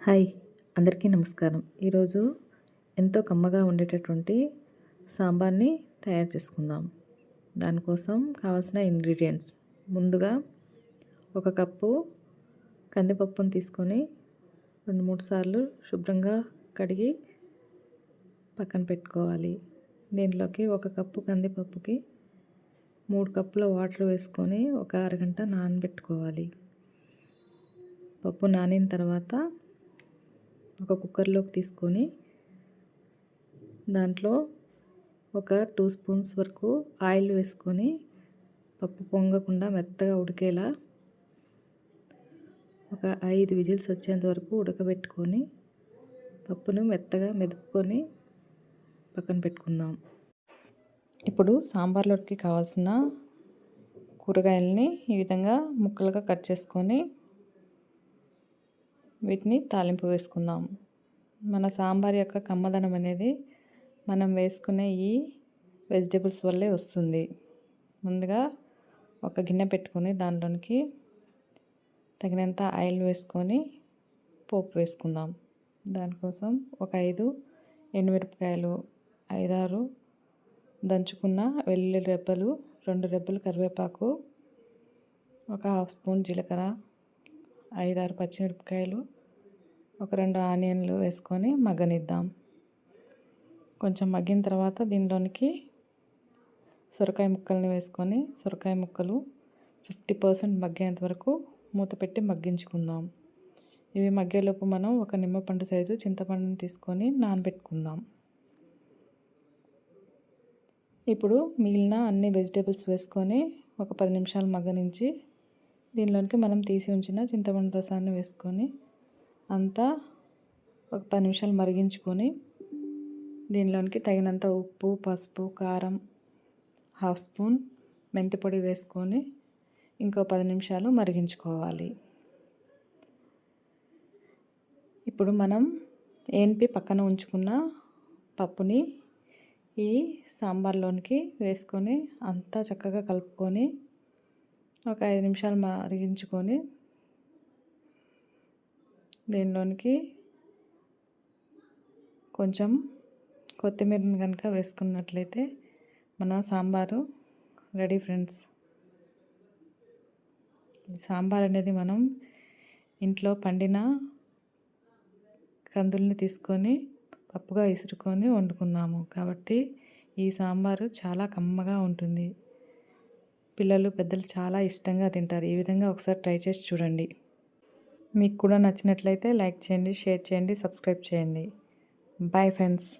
Hi అందరికీ నమస్కారం. ఈరోజు ఎంతో కమ్మగా ఉండేటటువంటి సాంబార్ని తయారు చేసుకుందాం. దానికోసం కావాల్సిన ఇంగ్రీడియంట్స్. ముందుగా ఒక కప్పు కందిపప్పును తీసుకొని రెండు మూడు సార్లు శుభ్రంగా కడిగి పక్కన పెట్టుకోవాలి. దీంట్లోకి ఒక కప్పు కందిపప్పుకి మూడు కప్పుల వాటర్ వేసుకొని ఒక అరగంట నానబెట్టుకోవాలి. పప్పు నానిన తర్వాత ఒక కుక్కర్లోకి తీసుకొని దాంట్లో ఒక టూ స్పూన్స్ వరకు ఆయిల్ వేసుకొని పప్పు పొంగకుండా మెత్తగా ఉడికేలా ఒక ఐదు విజిల్స్ వచ్చేంత వరకు ఉడకబెట్టుకొని పప్పును మెత్తగా మెదుపుకొని పక్కన పెట్టుకుందాం. ఇప్పుడు సాంబార్లోకి కావాల్సిన కూరగాయలని ఈ విధంగా ముక్కలుగా కట్ చేసుకొని వీటిని తాలింపు వేసుకుందాం. మన సాంబార్ యొక్క కమ్మదనం అనేది మనం వేసుకునే ఈ వెజిటేబుల్స్ వల్లే వస్తుంది. ముందుగా ఒక గిన్నె పెట్టుకొని దాంట్లోనికి తగినంత ఆయిల్ వేసుకొని పోపు వేసుకుందాం. దానికోసం ఒక ఐదు ఎండుమిరపకాయలు ఐదారు దంచుకున్న వెల్లుల్లి రెబ్బలు రెండు రెబ్బలు కరివేపాకు ఒక హాఫ్ స్పూన్ జీలకర్ర ఐదారు పచ్చిమిరపకాయలు ఒక రెండు ఆనియన్లు వేసుకొని మగ్గనిద్దాం. కొంచెం మగ్గిన తర్వాత దీనిలోనికి సొరకాయ ముక్కల్ని వేసుకొని సొరకాయ ముక్కలు ఫిఫ్టీ పర్సెంట్ మగ్గేంత వరకు మూత పెట్టి మగ్గించుకుందాం. ఇవి మగ్గేలోపు మనం ఒక నిమ్మపండు సైజు చింతపండుని తీసుకొని నానబెట్టుకుందాం. ఇప్పుడు మిగిలిన అన్ని వెజిటేబుల్స్ వేసుకొని ఒక పది నిమిషాలు మగ్గనించి దీనిలోనికి మనం తీసి ఉంచిన చింతపండు రసాన్ని వేసుకొని అంతా ఒక పది నిమిషాలు మరిగించుకొని దీనిలోనికి తగినంత ఉప్పు పసుపు కారం హాఫ్ స్పూన్ మెంతి పొడి వేసుకొని ఇంకో పది నిమిషాలు మరిగించుకోవాలి. ఇప్పుడు మనం ఏన్పి పక్కన ఉంచుకున్న పప్పుని ఈ సాంబార్లోనికి వేసుకొని అంతా చక్కగా కలుపుకొని ఒక ఐదు నిమిషాలు మరిగించుకొని దీనిలోనికి కొంచెం కొత్తిమీరని కనుక వేసుకున్నట్లయితే మన సాంబారు రెడీ ఫ్రెండ్స్. సాంబార్ అనేది మనం ఇంట్లో పండిన కందుల్ని తీసుకొని పప్పుగా ఇసురుకొని వండుకున్నాము. కాబట్టి ఈ సాంబారు చాలా కమ్మగా ఉంటుంది. పిల్లలు పెద్దలు చాలా ఇష్టంగా తింటారు. ఈ విధంగా ఒకసారి ట్రై చేసి చూడండి. మీకు కూడా నచ్చినట్లయితే లైక్ చేయండి షేర్ చేయండి సబ్స్క్రైబ్ చేయండి. Bye friends.